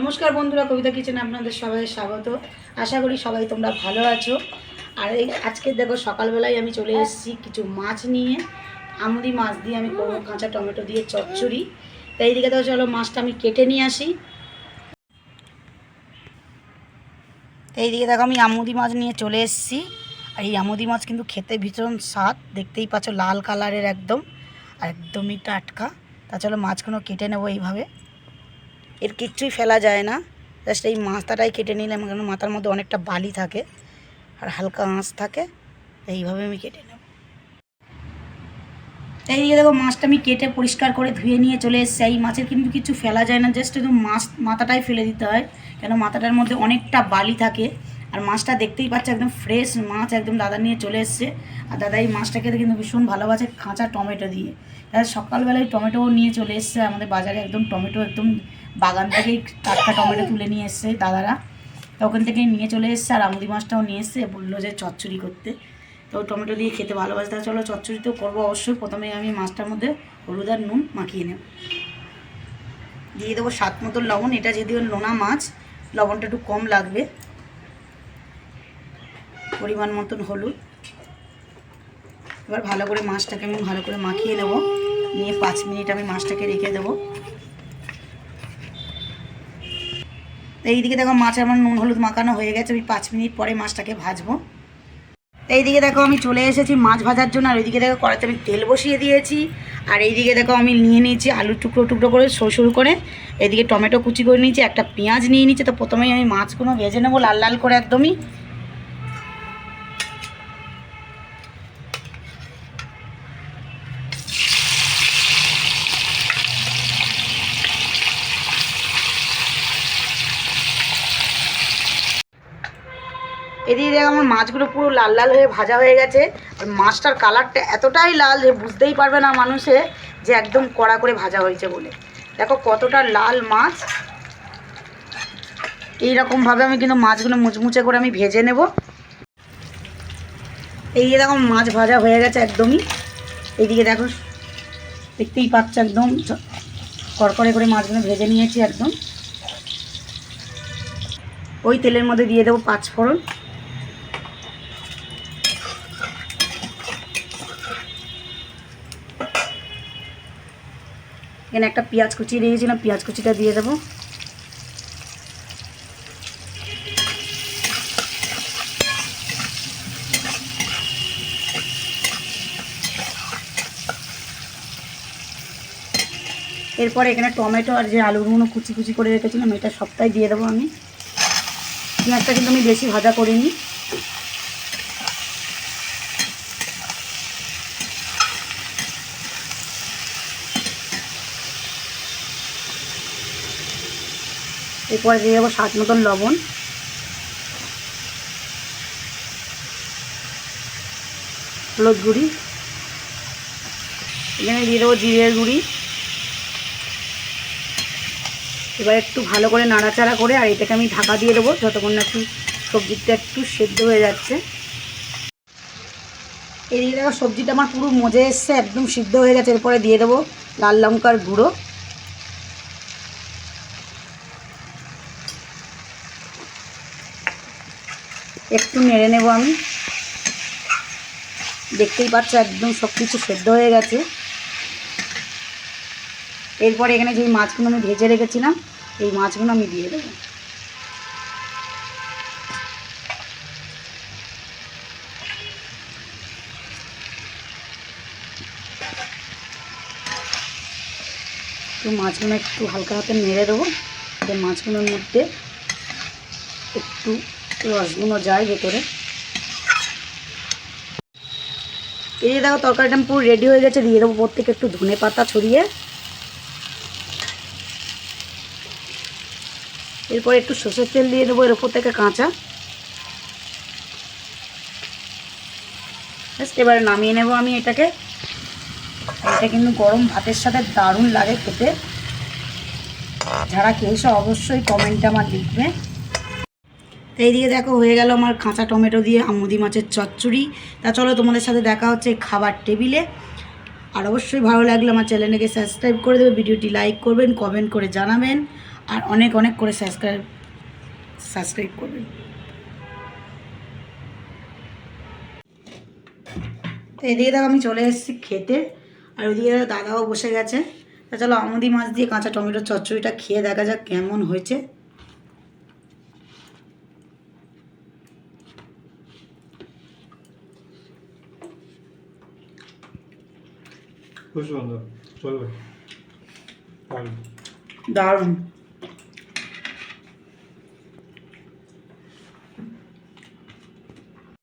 নমস্কার বন্ধুরা, কবিতা কিচেনে আপনাদের সবাই স্বাগত। আশা করি সবাই তোমরা ভালো আছো। আর এই আজকে দেখো, সকালবেলায় আমি চলে এসেছি কিছু মাছ নিয়ে। আমুদি মাছ দিয়ে আমি করব কাঁচা টমেটো দিয়ে চচ্চড়ি। তাই এইদিকে দেখো চলো, মাছটা আমি কেটে নিয়ে আসি। এইদিকে দেখো, আমি আমুদি মাছ নিয়ে চলে এসেছি। আর এই আমুদি মাছ কিন্তু খেতে ভীষণ স্বাদ। দেখতেই পাচ্ছ লাল কালারের একদম, আর একদমই টাটকা। তা চলো, মাছগুলো কেটে নেব এইভাবে। এর কিচ্ছুই ফেলা যায় না। জাস্ট এই মাথাটাই কেটে নিলাম, কারণ মাথার মধ্যে অনেকটা বালি থাকে আর হালকা আঁশ থাকে, এইভাবে আমি কেটে নেব। এই দিকে দেখো, মাছটা আমি কেটে পরিষ্কার করে ধুয়ে নিয়ে চলে এসেছি। এই মাছের কিন্তু কিছু ফেলা যায় না জাস্ট একদম মাছ, মাথাটাই ফেলে দিতে হয়, কেন মাথাটার মধ্যে অনেকটা বালি থাকে। আর মাছটা দেখতেই পাচ্ছে, একদম ফ্রেশ মাছ একদম দাদা নিয়ে চলে এসছে। আর দাদা এই মাছটা খেতে কিন্তু ভীষণ ভালোবাসে কাঁচা টমেটো দিয়ে। দাদা সকালবেলায় টমেটোও নিয়ে চলে এসছে, আমাদের বাজারে একদম টমেটো একদম বাগান থেকেই টাটকা টমেটো তুলে নিয়ে এসছে দাদারা। তো ওখান থেকেই নিয়ে চলে এসছে আর আমুদি মাছটাও নিয়ে এসছে, বলল যে চচ্চড়ি করতে। তো টমেটো দিয়ে খেতে ভালোবাসে, তা চলো চচ্চড়ি তো করব অবশ্যই, প্রথমে আমি মাছটার মধ্যে হলুদ আর নুন মাখিয়ে নেব। দিয়ে দেবো স্বাদ মতো লবণ, এটা যদিও নোনা মাছ, লবণটা একটু কম লাগবে। পরিমাণ মতন হলুদ। এবার ভালো করে মাছটাকে আমি ভালো করে মাখিয়ে নেব। নিয়ে পাঁচ মিনিট আমি মাছটাকে রেখে দেবো। তো এইদিকে দেখো মাছ আমার নুন হলুদ মাখানো হয়ে গেছে। আমি পাঁচ মিনিট পরে মাছটাকে ভাজবো। তো এইদিকে দেখো আমি চলে এসেছি মাছ ভাজার জন্য। আর ওইদিকে দেখো কড়াতে আমি তেল বসিয়ে দিয়েছি। আর এইদিকে দেখো আমি নিয়ে নিয়েছি আলু টুকরো টুকরো করে সরু করে। এদিকে টমেটো কুচি করে নিয়েছি, একটা পেঁয়াজ নিয়ে নিয়েছি। তো প্রথমেই আমি মাছগুলো ভেজে নেব লাল লাল করে একদমই। এদিকে দেখো আমার মাছগুলো পুরো লাল লাল হয়ে ভাজা হয়ে গেছে। আর মাছটার কালারটা এতটাই লাল যে বুঝতেই পারবে না মানুষে যে একদম কড়া করে ভাজা হয়েছে বলে। দেখো কতটা লাল মাছ। এইরকমভাবে আমি কিন্তু মাছগুলো মুচমুচে করে আমি ভেজে নেব। এই দেখো মাছ ভাজা হয়ে গেছে একদমই। এইদিকে দেখো, দেখতেই পাচ্ছ একদম কড়কড়ে করে মাছগুলো ভেজে নিয়েছি একদম। ওই তেলের মধ্যে দিয়ে দেবো পাঁচ এখানে একটা পেঁয়াজ কুচি রেখেছিলাম পেঁয়াজ কুচিটা দিয়ে দেবো। এরপরে এখানে টমেটো আর যে আলুগুলো কুচি কুচি করে রেখেছিলাম, এটা সবটাই দিয়ে দেবো আমি। পেঁয়াজটা কিন্তু আমি বেশি ভাজা করিনি। এরপরে দিয়ে দেবো স্বাদ মতন লবণ। হলুদ গুঁড়ি। এখানে দিয়ে দেবো জিরের গুঁড়ি। এবার একটু ভালো করে নাড়াচাড়া করে, আর এটাকে আমি ঢাকা দিয়ে দেবো যতক্ষণ না একটু সবজিটা একটু সেদ্ধ হয়ে যাচ্ছে। এদিকে সবজিটা আমার পুরো মজে এসছে, একদম সিদ্ধ হয়ে গেছে। এরপরে দিয়ে দেবো লাল লঙ্কার গুঁড়ো। একটু নেড়ে নেব আমি। দেখতেই পাচ্ছ একদম সব কিছু সেদ্ধ হয়ে গেছে। এরপরে এখানে যেই মাছগুলো আমি ভেজে রেখেছিলাম, এই মাছগুলো আমি দিয়ে দেবো। একটু মাছগুলো একটু হালকা হাতে নেড়ে দেবো মাছগুলোর মধ্যে একটু রসগুলো যায় ভেতরে। এই যে দেখো তরকারিটা পুরো রেডি হয়ে গেছে, দিয়ে দেবো প্রত্যেকে একটু ধনে পাতা ছড়িয়ে। এরপর একটু সর্ষের তেল দিয়ে দেবো, এর ওপর থেকে কাঁচা। এবারে নামিয়ে নেব আমি এটাকে। এটা কিন্তু গরম ভাতের সাথে দারুণ লাগে খেতে। যারা খেয়েছো অবশ্যই কমেন্টে আমার লিখবে। তো এইদিকে দেখো হয়ে গেল আমার কাঁচা টমেটো দিয়ে আমুদি মাছের চচ্চড়ি। তা চলো তোমাদের সাথে দেখা হচ্ছে খাবার টেবিলে। আর অবশ্যই ভালো লাগলে আমার চ্যানেলটাকে সাবস্ক্রাইব করে দেবে, ভিডিওটি লাইক করবেন, কমেন্ট করে জানাবেন, আর অনেক অনেক করে সাবস্ক্রাইব সাবস্ক্রাইব করবেন। তো এদিকে দেখো আমি চলে এসেছি খেতে, আর ওইদিকে দাদাও বসে গেছে। তা চলো আমুদি মাছ দিয়ে কাঁচা টমেটোর চচ্চড়িটা খেয়ে দেখা যাক কেমন হয়েছে। খুব সুন্দর চলবে দারুণ